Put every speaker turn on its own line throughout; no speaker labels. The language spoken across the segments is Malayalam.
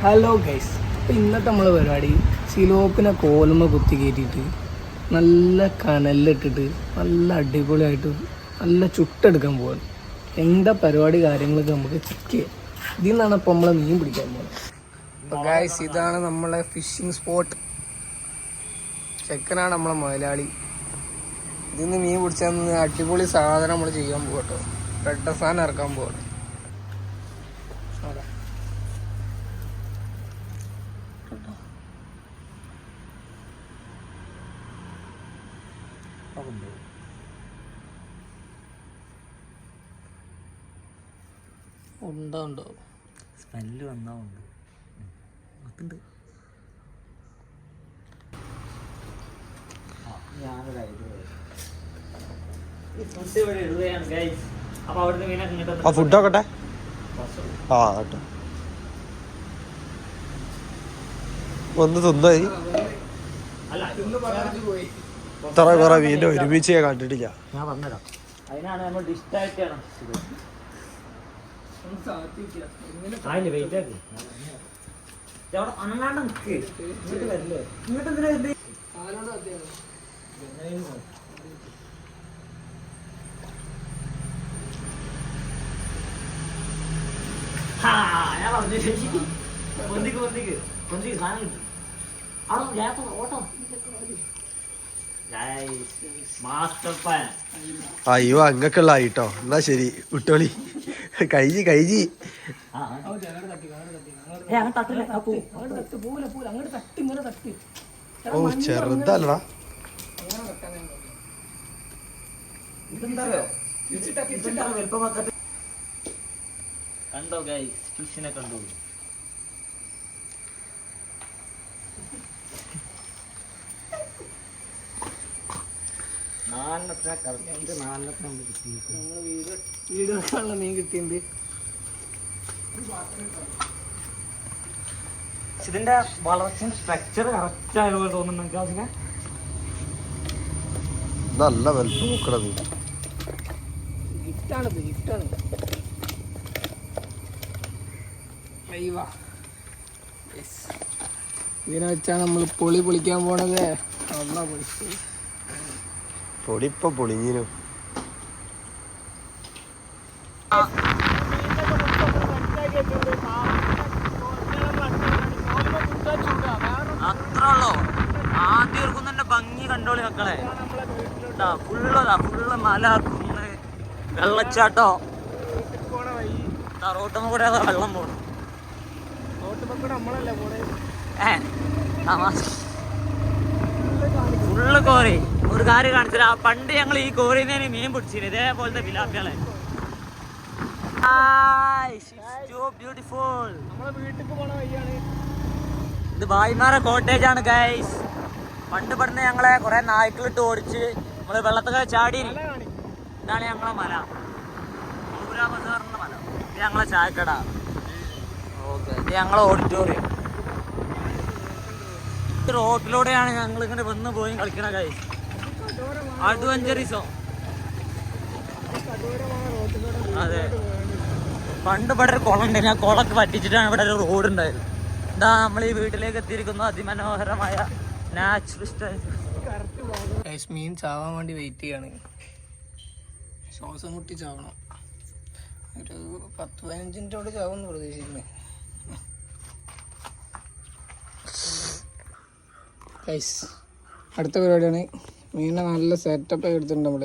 ഹലോ ഗൈസ് അപ്പോൾ ഇന്നത്തെ നമ്മളെ പരിപാടി സിലോപ്പിനെ കോലുമ കുത്തി കയറ്റിയിട്ട് നല്ല കനലിലിട്ടിട്ട് നല്ല അടിപൊളിയായിട്ട് നല്ല ചുട്ടെടുക്കാൻ പോകാൻ എന്താ പരിപാടി കാര്യങ്ങളൊക്കെ നമുക്ക് ചെക്ക് ചെയ്യാം. ഇതിൽ നിന്നാണ് ഇപ്പോൾ നമ്മളെ മീൻ പിടിക്കാൻ പോകുന്നത് അപ്പോൾ ഗൈസ് ഇതാണ് നമ്മളെ ഫിഷിംഗ് സ്പോട്ട് ചെക്കനാണ് നമ്മളെ മുതലാളി ഇതിൽ നിന്ന് മീൻ പിടിച്ചാൽ അടിപൊളി സാധനം നമ്മൾ ചെയ്യാൻ പോകട്ടോ പെട്ട സാധനം ഇറക്കാൻ പോകട്ടെ ഉണ്ടോ
സ്മെല്ല് വന്നാ ഉണ്ട് അതുണ്ട്
ആ ഫുഡ് നോക്കട്ടെ ആ കേട്ടോ ഒന്ന് തിന്നായി.
അല്ല
പോയി.
ഇത്ര കുറെ വീണ്ടും ഒരുമിച്ച് ഞാൻ കണ്ടിട്ടില്ല.
ഞാൻ പറഞ്ഞുതരാം. അതിനാണ് നമ്മൾ ഡിസ്റ്റായിട്ടാണ് ആയില്ലേ വെയിറ്റ് ആക്കി അവിടെ അനങ്ങാണ്ട് നിൽക്ക് ഇങ്ങോട്ട് വരില്ലേ? ഇങ്ങോട്ട് എന്തിനാ വരുന്നത് ഹാ, ഞാൻ പറഞ്ഞു പൊന്തിക്ക് പൊന്തിക്ക്. പൊന്തിക്ക് സാധനം കിട്ടും. അവിടെ ഗ്യാപ്പ് ഓട്ടോ.
അയ്യോ അങ്ങക്കുള്ള ആയിട്ടോ എന്നാ ശരി വിട്ടോളി. കഴിഞ്ഞി കഴിഞ്ഞി ഓ ചെറുതല്ലടാ.
കണ്ടോ ഗൈസ് ഫിഷിനെ കണ്ടു. നാലെണ്ണത്തിനെ കറക്റ്റ്
വീട് വീട് വെക്കാനുള്ള മീൻ കിട്ടിയിട്ടുണ്ട്
ഇതിന്റെ വളർച്ച സ്ട്രക്ചർ കറക്റ്റ് ആയതുപോലെ തോന്നുന്നു നിങ്ങൾക്ക് അതിനെ?
നല്ല വലുപ്പം നോക്കണത് മീൻ
ഗിഫ്റ്റാണ് ഇതിനെ വെച്ചാണ് നമ്മൾ പൊളി പൊളിക്കാൻ പോണത്. ഒന്നാ പൊളിച്ചു
പൊടിപ്പൊ പൊളിഞ്ഞിനു.
അത്ര ഉള്ളോ ആദ്യം ഇറക്കുന്നതിന്റെ ഭംഗി കണ്ടോളി മക്കളെ. ഫുള്ളതാ ഫുള്ള് മല കുന്ന് വെള്ളച്ചാട്ടോ. റോട്ടമ്മ കൂടെ അതാ വെള്ളം പോണേ ഏ ഫുള്ള് കോറി ഒരു കാര്യം കാണിച്ചാ പണ്ട് ഞങ്ങൾ ഈ കോറിന്ന് മീൻ പിടിച്ചില്ല ഇതേപോലത്തെ വിലാപ്പികളെ ബ്യൂട്ടിഫുൾ ഇത് ഭായിമാരെ കോട്ടേജ് ആണ് ഗൈസ് പണ്ട് പണ്ട് ഞങ്ങളെ കുറെ നായ്ക്കളിട്ട് ഓടിച്ച് നമ്മൾ വെള്ളത്തൊക്കെ ചാടി ഇതാണ് ഞങ്ങളെ മല. മല. ഇത് ഞങ്ങളെ ചായക്കട. ഓക്കെ ഇത് ഞങ്ങളെ ഓഡിറ്റോറിയം റോഡിലൂടെയാണ് റോട്ടിലൂടെയാണ് ഞങ്ങൾ ഇങ്ങനെ വന്ന് പോയി കളിക്കണ ഗൈസ് അഡ്വഞ്ചറിസോ. അതെ. പണ്ട് ഇവിടെ ഒരു കുളം ഉണ്ടായിരുന്നു. ആ കുളമൊക്കെ പറ്റിച്ചിട്ടാണ് ഇവിടെ ഒരു റോഡ് ഉണ്ടായത്. ഇതാ നമ്മൾ ഈ വീട്ടിലേക്ക് എത്തിയിരിക്കുന്നു അതിമനോഹരമായ
മീൻ ചാവാൻ വേണ്ടി വെയിറ്റ് ചെയ്യാണ്. ശ്വാസം മുട്ടി ചാവണം. ഒരു പത്ത് പതിനഞ്ച് മിനിറ്റോട് ചാവുമെന്ന് പ്രതീക്ഷിക്കുന്നു. അടുത്ത പരിപാടിയാണ്. മീനെ നല്ല സെറ്റപ്പ് എടുത്തിട്ടുണ്ട് നമ്മൾ.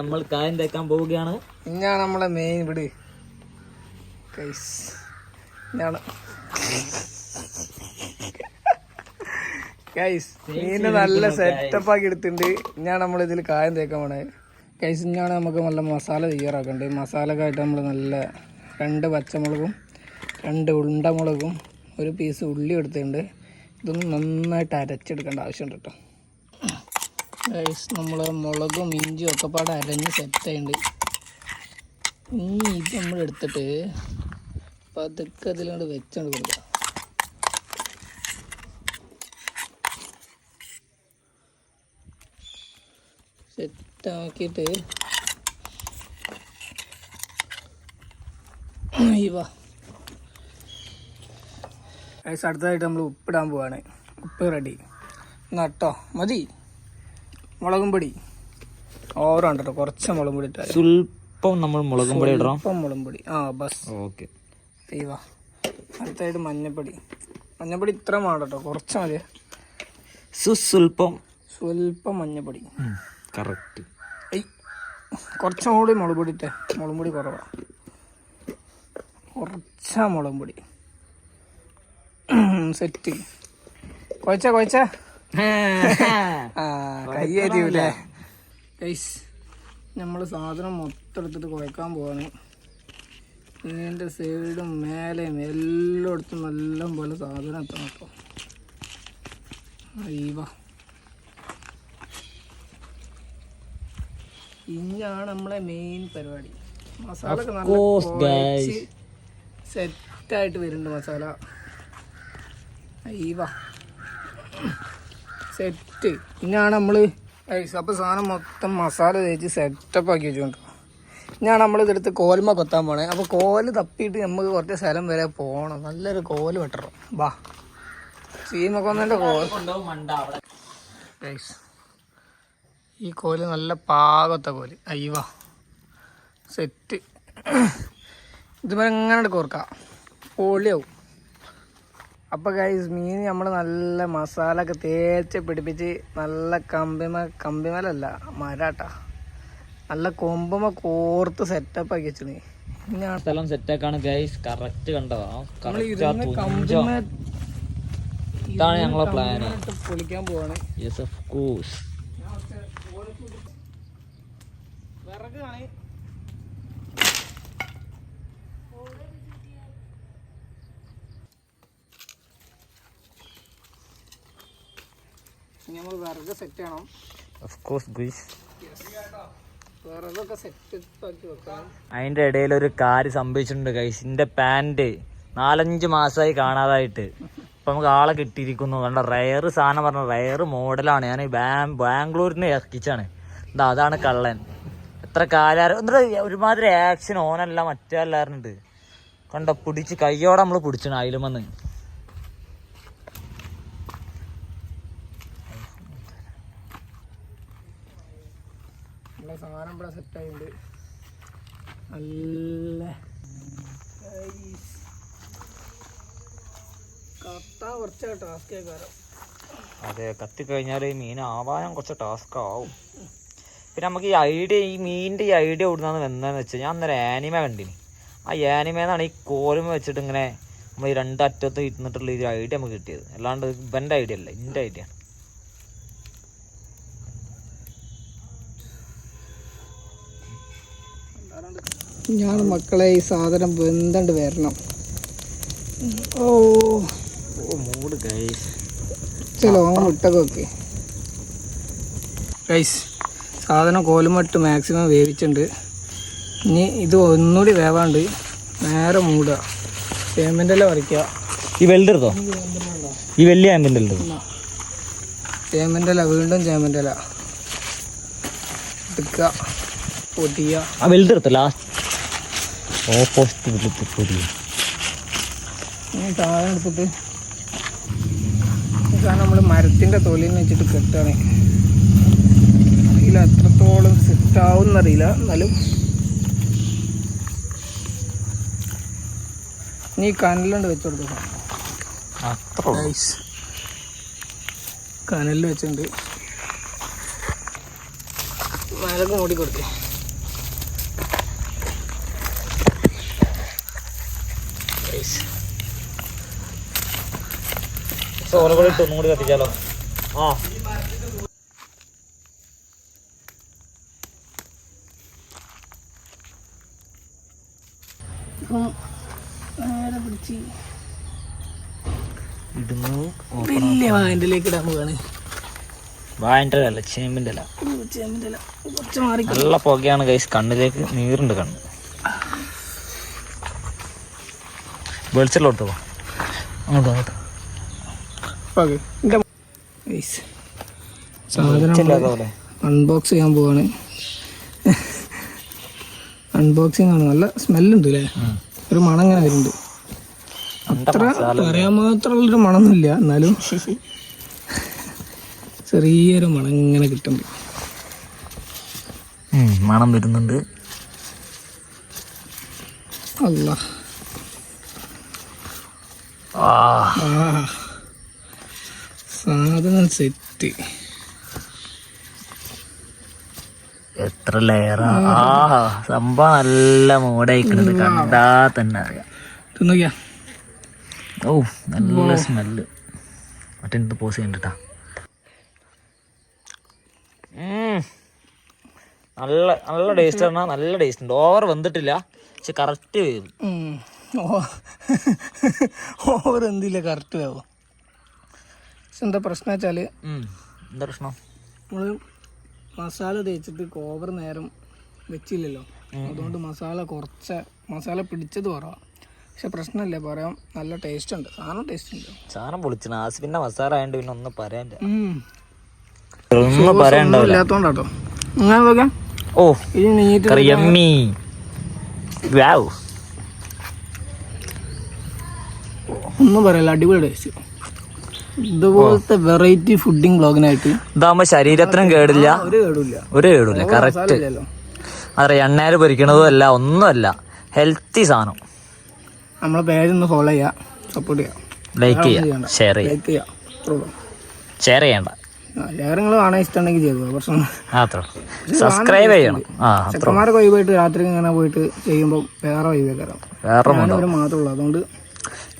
നമ്മൾ കായം തേക്കാൻ പോവുകയാണ്.
ഇന്നാണ് നമ്മളെ മെയിൻ ഇവിടെ. മീന് നല്ല സെറ്റപ്പ് ആക്കി എടുത്തിട്ടുണ്ട്. ഇന്നാണ് നമ്മൾ ഇതിൽ കായം തേക്കാൻ പോണേ. കൈസ് ഇഞ്ഞാണ് നമുക്ക് നല്ല മസാല തയ്യാറാക്കേണ്ടത് മസാലക്കായിട്ട് നമ്മൾ നല്ല രണ്ട് പച്ചമുളകും രണ്ട് ഉണ്ടമുളകും ഒരു പീസ് ഉള്ളി എടുത്തിട്ടുണ്ട്. ഇതൊന്ന് നന്നായിട്ട് അരച്ചെടുക്കേണ്ട ആവശ്യമുണ്ട് കേട്ടോ. നമ്മൾ മുളകും ഇഞ്ചിയും ഒക്കെ പാടെ അരഞ്ഞ് സെറ്റ് ആയിട്ടുണ്ട് ഇനി ഇത് നമ്മൾ എടുത്തിട്ട് പതുക്കെ അതിലോട്ട് വെച്ചോണ്ട് കൊടുക്കുക സെറ്റാക്കിയിട്ട് അയ്യോ ഗൈസ് അടുത്തതായിട്ട് നമ്മൾ ഉപ്പിടാൻ പോവാണ്. ഉപ്പ് റെഡി നട്ടോ മതി. മുളകും പൊടി. ഓവറാണ് കേട്ടോ കുറച്ച് മുളകും പൊടി ഇട്ടാൽ
സ്വല്പം നമ്മൾ മുളകും പൊടി ഇടണം.
ഇപ്പം മുളകും പൊടി. ആ ബസ്.
ഓക്കെ.
തീവാ അടുത്തായിട്ട് മഞ്ഞപ്പൊടി. മഞ്ഞപ്പൊടി ഇത്ര വേണം കേട്ടോ കുറച്ച് മതി.
സുസ്വല്പം
സ്വല്പം. മഞ്ഞപ്പൊടി.
കറക്റ്റ്
കുറച്ചും കൂടി മുളക് പൊടി ഇട്ടേ. മുളക് പൊടി കുറവാ. കുറച്ച മുളക് പൊടി. സെറ്റ്. കുഴച്ച ആ കൈ എരിയൂലേ ഗൈസ് നമ്മൾ സാധനം മൊത്തം എടുത്തിട്ട് കുഴക്കാൻ പോവാണ്. ഇതിന്റെ സൈഡും മേലെയും എല്ലായിടത്തും നല്ല പോലെ സാധനം എത്തണം കേട്ടോ അയ്യവാ. ഇനിയാണ് നമ്മളെ മെയിൻ പരിപാടി. മസാല ഒക്കെ നല്ല. സെറ്റായിട്ട് വരുന്നുണ്ട് മസാല. അയ്യവാ. സെറ്റ് ഇനിയാണ് നമ്മൾ അപ്പോൾ സാധനം മൊത്തം മസാല തേച്ച് സെറ്റപ്പ് ആക്കി വെച്ചുകൊണ്ട് ഞാൻ നമ്മളിതെടുത്ത് കോലുമ കൊത്താൻ പോണേ. അപ്പോൾ കോൽ തപ്പിയിട്ട് നമുക്ക് കുറച്ച് സ്ഥലം വരെ പോകണം നല്ലൊരു കോൽ വെട്ടണം. വാ. സീമക്കൊന്നന്റെ കോൽ ഗൈസ് ഈ കോൽ നല്ല പാകത്തെ കോൽ. അയ്യവാ. സെറ്റ് ഇതുപോലെ എങ്ങനെ കോർക്കാം. പൊളിയാവും. അപ്പോൾ ഗൈസ് മീൻ നമ്മൾ നല്ല മസാല ഒക്കെ തേച്ച് പിടിപ്പിച്ച് നല്ല കമ്പിമ കമ്പിമലല്ല മരാട്ട. നല്ല കൊമ്പുമ കോർത്ത് സെറ്റപ്പ് ആക്കി വെച്ചിന്.
സ്ഥലം സെറ്റാക്കാണ് ഗൈസ് കറക്റ്റ് കണ്ടോ ഇതാണ് ഞങ്ങളെ പ്ലാൻ
പൊളിക്കാൻ പോവാണ്.
യെസ് ഓഫ് കോഴ്സ്
വിറകാണ്. ഇനി നമ്മൾ വിറക് സെറ്റ് ചെയ്യണം.
ഓഫ് കോഴ്സ് ഗൈസ്
വിറകൊക്കെ സെറ്റ് ആക്കി വെക്കാം
അതിന്റെ ഇടയിൽ ഒരു കാര്യം സംഭവിച്ചിട്ടുണ്ട് ഗൈസ് എന്റെ പാന്റ് നാലഞ്ച് മാസമായി കാണാതായിട്ട്. ഇപ്പൊ നമുക്ക് ആളെ കിട്ടിയിരിക്കുന്നു. കണ്ട റയർ സാധനം പറഞ്ഞ റയർ മോഡലാണ് ഞാൻ ബാംഗ്ലൂരിൽ നിന്ന് ഇറക്കിച്ചാണ് എന്താ അതാണ് കള്ളൻ. എത്ര കാലാരം എന്നിട്ട് ഒരുമാതിരി ആക്ഷൻ ഓനല്ല മറ്റേ അല്ലാറുണ്ട് കണ്ട പിടിച്ച് കയ്യോടെ നമ്മൾ പിടിച്ചാണ് അതിലും
നമ്മളെ സാധനം ഇവിടെ സെറ്റ് ആയിട്ടുണ്ട് നല്ല കത്താൻ കുറച്ച് ടാസ്ക്
മീൻ ആവാൻ കുറച്ച് ടാസ്ക് ആവും. പിന്നെ നമുക്ക് ഈ ഐഡിയ ഈ മീനിന്റെ ഈ ഐഡിയ എവിടുന്നാന്ന് വന്നതെന്ന് വെച്ചാൽ ഞാൻ അന്നേരം ആനിമ കണ്ടിനി. ആ ആനിമേന്നാണ് ഈ കോലുമ വെച്ചിട്ട് ഇങ്ങനെ നമ്മൾ ഈ രണ്ട് അറ്റത്ത് ഇരുന്നിട്ടുള്ള ഈ ഐഡിയ നമുക്ക് കിട്ടിയത്. അല്ലാണ്ട് ഇവന്റെ ഐഡിയ അല്ല എന്റെ ഐഡിയ
ഞാൻ മക്കളെ ഈ സാധനം വെന്തണ്ട് വരണം. ഓ.
ഓ മൂട് ഗൈസ്
ചിലോ മുട്ടകൊക്കെ ഗൈസ് സാധനം കോലുമട്ട് മാക്സിമം വേവിച്ചിട്ടുണ്ട്. ഇനി ഇത് ഒന്നുകൂടി വേവാണ്ട് നേരെ മൂടുക. പേയ്മെന്റെല്ലാം വരയ്ക്കുക
ഈ വെൽഡർ എടുത്തോ ഈ വലിയ എടുത്തോ
ചേമ്പന്റെല വീണ്ടും ചേമ്പന്റെല എടുക്കുക പൊടിയുക
ആ വെൽഡർ എടുത്തോ ലാസ്റ്റ് ഓപ്പോസിറ്റ് പൊടി.
ഇനി സാധനം എടുത്തിട്ട് ഈ നമ്മൾ മരത്തിന്റെ തൊലിന്ന് വെച്ചിട്ട് കെട്ടണേ അറിയില്ല എത്രത്തോളം സെറ്റ് ആവുമെന്നറിയില്ല എന്നാലും നീ കനലുണ്ട് വെച്ച് കൊടുക്കുക
അത്ര
കനലിൽ വെച്ചിട്ടുണ്ട് മരക്ക് മൂടി കൊടുക്കേ.
ഓല കൂടി ഇട്ട് ഒന്നും കൂടി കത്തിച്ചാലോ? ആ.
ഇപ്പം നേരെ പിടിച്ച്.
ഇടുന്നു.
വലിയ വായന്റെലേക്ക് ഇടാൻ പോവാണ്.
വായന്റെ അല്ല ചേമ്പിന്റെ അല്ല
ചേമ്പിന്റെ ഇല. കുറച്ച് മാറി
നല്ല പുകയാണ് കൈസ് കണ്ണിലേക്ക് നീറുണ്ട് കണ്ണ്. വെളിച്ചെല്ലോട്ടോ പോ അങ്ങോട്ട്
അങ്ങോട്ട് സാധനം അൺബോക്സ് ചെയ്യാൻ പോവാണ്. അൺബോക്സിംഗ് ആണ് നല്ല സ്മെല്ലുണ്ട് അല്ലേ ഒരു മണം ഇങ്ങനെ വരുന്നുണ്ട്. അത്ര പറയാൻ മാത്രമുള്ളൊരു മണമൊന്നുമില്ല. എന്നാലും ചെറിയൊരു മണം ഇങ്ങനെ കിട്ടുന്നുണ്ട്
മണം വരുന്നുണ്ട്.
അല്ല സാധനം സെറ്റ്.
എത്ര ലെയറാ ആ? സംഭവം നല്ല മൂടായിക്കുന്നത് കണ്ടാ തന്നെ അറിയാം. ഓ നല്ല സ്മെല്ല് മറ്റേ എന്ത് പോസ് ചെയ്യണ്ടാ നല്ല നല്ല ടേസ്റ്റ് ആണ്. നല്ല ടേസ്റ്റ് ഉണ്ട്. ഓവർ വെന്തിട്ടില്ല. പക്ഷെ കറക്റ്റ് വേവും
ഓവർ എന്തില്ല കറക്റ്റ് ആവും. എന്താ പ്രശ്നം
വെച്ചാൽ എന്താ പ്രശ്നം?
നമ്മൾ മസാല തേച്ചിട്ട് ഓവർ നേരം വെച്ചില്ലല്ലോ. അതുകൊണ്ട് മസാല കുറച്ച് മസാല പിടിച്ചത് കുറവാണ് പക്ഷെ പ്രശ്നമില്ല പറയാം നല്ല ടേസ്റ്റ് ഉണ്ട്. സാധനം ടേസ്റ്റ് ഉണ്ട്.
സാധനം പൊളിച്ചാണ് ആസിഫിന്റെ മസാല ആയതുകൊണ്ട് പിന്നെ ഒന്നും പറയാൻ
ഉം.
ഒന്നും പറയാനുണ്ടാവില്ല
ഇല്ലാത്തോണ്ടാട്ടോ. അങ്ങനെ
ഓ കറിയമ്മി. വാവ്.
ഒന്നും പറയല്ല അടിപൊളി ടേസ്റ്റ് ഇതുപോലത്തെ വെറൈറ്റി ഫുഡിങ് ബ്ലോഗിനായിട്ട്
ഇതാകുമ്പോ ശരീരത്തിനും കേടില്ല.
ഒരു കേടില്ല
ഒരു കേടില്ല കറക്റ്റ് അതെ എണ്ണയിൽ പൊരിക്കണതും അല്ല ഒന്നുമല്ല. ഹെൽത്തി സാധനം.
നമ്മളെ പേജ് ഒന്ന് ഫോളോ ചെയ്യാം സപ്പോർട്ട് ചെയ്യാം.
ലൈക്ക് ചെയ്യാം ഷെയർ ചെയ്യാം. ഷെയർ ചെയ്യണ്ട.
നിങ്ങൾ കാണാൻ ഇഷ്ടമുണ്ടെങ്കിൽ ചെയ്തു പ്രശ്നം
അത്ര സബ്സ്ക്രൈബ് ചെയ്യണം.
ചെക്കന്മാരൊക്കെ വൈബായിട്ട് രാത്രി ഇങ്ങനെ പോയിട്ട് ചെയ്യുമ്പോൾ വേറെ വൈബ് കയറാം
വേറെ
മാത്രമേ ഉള്ളൂ അതുകൊണ്ട്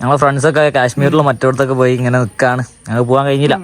ഞങ്ങളെ ഫ്രണ്ട്സൊക്കെ കാശ്മീരിലും മറ്റോടത്തൊക്കെ പോയി ഇങ്ങനെ നിൽക്കാണ് ഞങ്ങൾ പോകാൻ കഴിഞ്ഞില്ല.